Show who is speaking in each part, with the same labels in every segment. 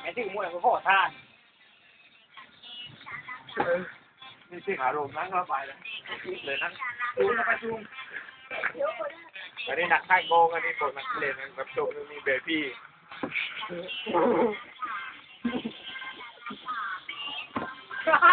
Speaker 1: ไอ้ที่มวยมันพ่อท่านนี่ที่ขาลงนั่งเข้าไปแล้วเลยนั่งซูมไปซูมอันนี้หนักค่ายโกงอันนี้กดนักเล่นแบบจบมีเบบี้อ่าอ่า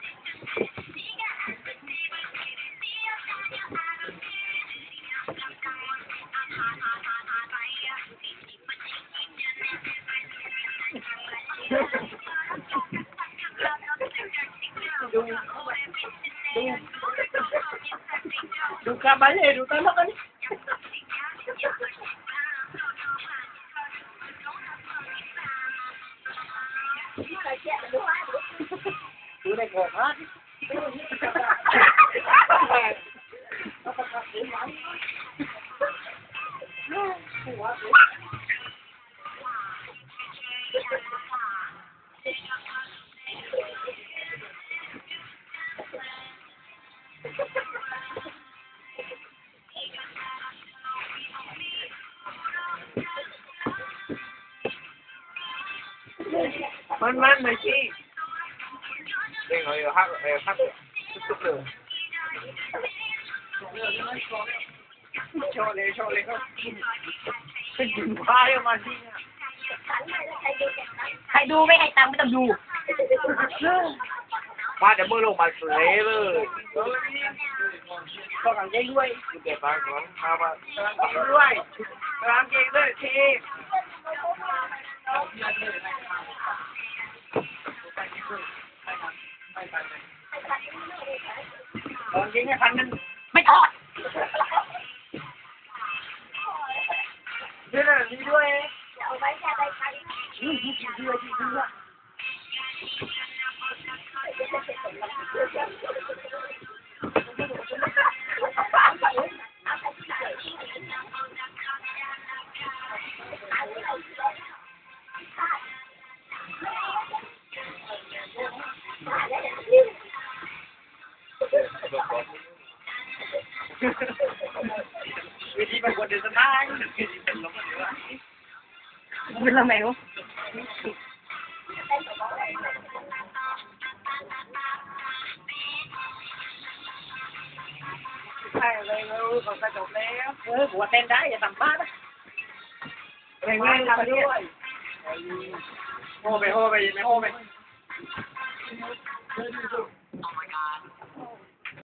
Speaker 1: Yung... Yung... Yung kabalero
Speaker 2: talaga niya. Tunay ko, ha? Thank you. าเล่
Speaker 1: ดูตลกอันมันมันเลยสิเด้งเอาอยู่ฮักเออฮักทุกๆเลยโชว์เลยโชว์เลยเขาเป็นถึงพายออกมาที่นี่ย
Speaker 2: ใครดูไม่ให้ตังค์ไม่ต้องดู
Speaker 1: มาเดี๋ยวมือลงมาเสยเลยก็กังเกงด้วยเก็บมาก่อนมามากังเกงด้วยกังเกงด้วยที กังเกงให้พันนึง
Speaker 2: ไม่ทอด
Speaker 1: นี่นะนี่ด้วย วิธีเป็นคนเดินสนาง วิธีเป็นลมกันดีกว่า
Speaker 2: เป็นละแมว
Speaker 1: ใช่เลยเราเขาจะจบแล้วเออหัวเต้นได้อย่าต่ำบ้านะแรงงานทำด้วยโฮไปโฮไปไม่โฮไป